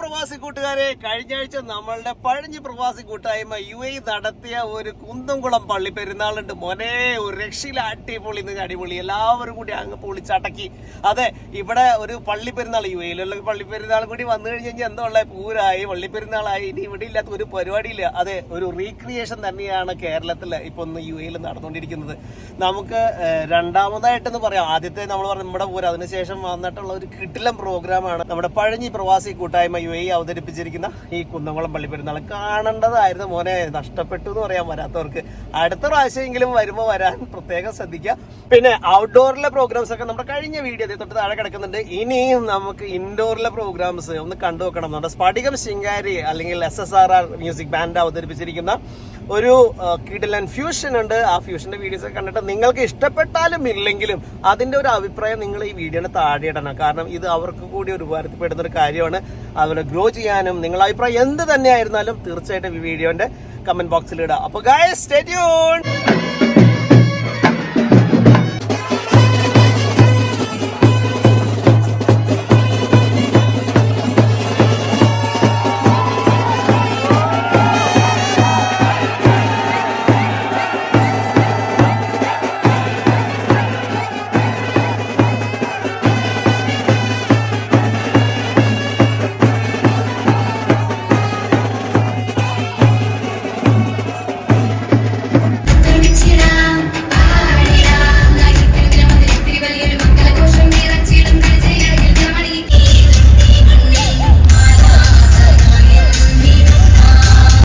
പ്രവാസി കൂട്ടുകാരെ കഴിഞ്ഞ ആഴ്ച നമ്മളുടെ പഴഞ്ഞ് പ്രവാസി കൂട്ടായ്മ യു എ നടത്തിയ ഒരു കുന്തംകുളം പള്ളി പെരുന്നാളുണ്ട്. മോനെ ഒരു രക്ഷയില അടിപൊളി നിന്ന് അടിപൊളി. എല്ലാവരും കൂടി അങ്ങ് പൊളിച്ചടക്കി. അതെ ഇവിടെ ഒരു പള്ളി പെരുന്നാൾ യു എയിലുള്ള പള്ളി പെരുന്നാൾ കൂടി വന്നു കഴിഞ്ഞ് കഴിഞ്ഞാൽ ഉള്ള പൂരായി പള്ളി പെരുന്നാളായി ഇനി ഇവിടെ ഇല്ലാത്ത ഒരു പരിപാടിയില്ല. അതെ ഒരു റീക്രിയേഷൻ തന്നെയാണ് കേരളത്തിൽ ഇപ്പൊ ഒന്ന് യു എയിൽ നടന്നുകൊണ്ടിരിക്കുന്നത്. നമുക്ക് രണ്ടാമതായിട്ടെന്ന് പറയാം. ആദ്യത്തെ നമ്മൾ പറഞ്ഞ നമ്മുടെ പൂരം അതിനുശേഷം വന്നിട്ടുള്ള ഒരു കിട്ടിലം പ്രോഗ്രാമാണ് നമ്മുടെ പഴഞ്ഞി പ്രവാസി കൂട്ടായ്മ യു എ അവതരിപ്പിച്ചിരിക്കുന്ന ഈ കുന്നംകുളം പള്ളി പെരുന്നാൾ കാണേണ്ടതായിരുന്നു. മോനെ നഷ്ടപ്പെട്ടു എന്ന് പറയാൻ വരാത്തവർക്ക് അടുത്ത പ്രാവശ്യമെങ്കിലും വരുമ്പോൾ വരാൻ പ്രത്യേകം ശ്രദ്ധിക്കുക. പിന്നെ ഔട്ട്ഡോറിലെ പ്രോഗ്രാംസ് ഒക്കെ നമ്മുടെ കഴിഞ്ഞ വീഡിയോ തൊട്ട് താഴെ കിടക്കുന്നുണ്ട്. ഇനിയും നമുക്ക് ഇൻഡോറിലെ പ്രോഗ്രാംസ് ഒന്ന് കണ്ടു വെക്കണം നമ്മുടെ സ്ഫടികം ശിങ്കാരി അല്ലെങ്കിൽ S S R R music band അവതരിപ്പിച്ചിരിക്കുന്ന ഒരു കിഡിലൻ ഫ്യൂഷൻ ഉണ്ട്. ആ ഫ്യൂഷന്റെ വീഡിയോസ് ഒക്കെ കണ്ടിട്ട് നിങ്ങൾക്ക് ഇഷ്ടപ്പെട്ടാലും ഇല്ലെങ്കിലും അതിന്റെ ഒരു അഭിപ്രായം നിങ്ങൾ ഈ വീഡിയോന് താഴെ ഇടണം. കാരണം ഇത് അവർക്ക് കൂടി ഒരു ഉപകാരപ്പെടുന്ന ഒരു കാര്യമാണ്. അതുപോലെ ഗ്രോ ചെയ്യാനും നിങ്ങളുടെ അഭിപ്രായം എന്ത് തന്നെയായിരുന്നാലും തീർച്ചയായിട്ടും ഈ വീഡിയോന്റെ കമന്റ് ബോക്സിൽ ഇടുക അപ്പൊ ഗായസ് സ്റ്റേ ട്യൂൺ